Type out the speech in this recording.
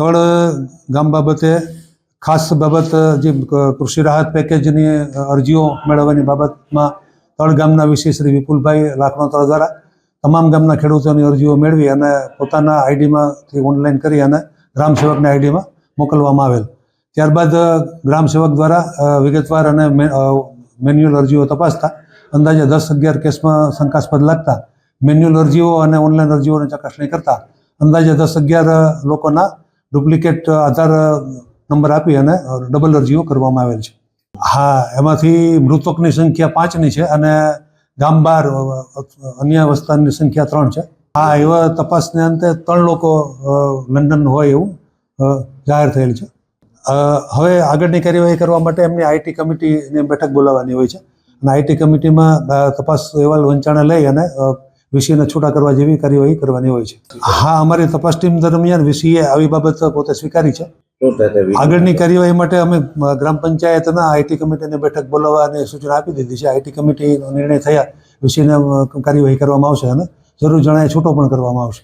તળ ગામ બાબતે ખાસ બાબત, જે કૃષિ રાહત પેકેજની અરજીઓ મેળવવાની બાબતમાં તળ ગામના વિશે શ્રી વિપુલભાઈ લાખણોતર દ્વારા તમામ ગામના ખેડૂતોની અરજીઓ મેળવી અને પોતાના આઈડીમાંથી ઓનલાઈન કરી અને ગ્રામસેવકની આઈડીમાં મોકલવામાં આવેલ. ત્યારબાદ ગ્રામસેવક ગ્રામ સેવક દ્વારા વિગતવાર અને મેન્યુઅલ અરજીઓ તપાસતા, અંદાજે દસ અગિયાર કેસમાં શંકાસ્પદ લાગતા, મેન્યુઅલ અરજીઓ અને ઓનલાઈન અરજીઓની ચકાસણી કરતા, અંદાજે દસ અગિયાર લોકોના ડુપ્લિકેટ આધાર નંબર આપી અને ડબલ અરજીઓ કરવામાં આવેલ છે. હા, એમાંથી મૃતકની સંખ્યા પાંચની છે અને ગામ બહાર અન્ય વસ્તારની સંખ્યા ત્રણ છે. હા, એવા તપાસને અંતે ત્રણ લોકો લંડન હોય એવું જાહેર થયેલ છે. હવે આગળની કાર્યવાહી કરવા માટે એમની આઈટી કમિટીની બેઠક બોલાવવાની હોય છે. અને આઈટી કમિટીમાં તપાસ અહેવાલ વંચાણે લઈ અને વીસીને છૂટા કરવા જેવી કાર્યવાહી કરવાની હોય છે. હા અમારી તપાસ ટીમ દરમિયાન વીસીએ આવી બાબત પોતે સ્વીકારી છે. આગળની કાર્યવાહી માટે અમે ગ્રામ પંચાયતના આઈટી કમિટીની બેઠક બોલાવવાની સૂચના આપી દીધી છે. આઈટી કમિટીનો નિર્ણય થયા વિશેને કાર્યવાહી કરવામાં આવશે અને જરૂર જણાય છૂટો પણ કરવામાં આવશે.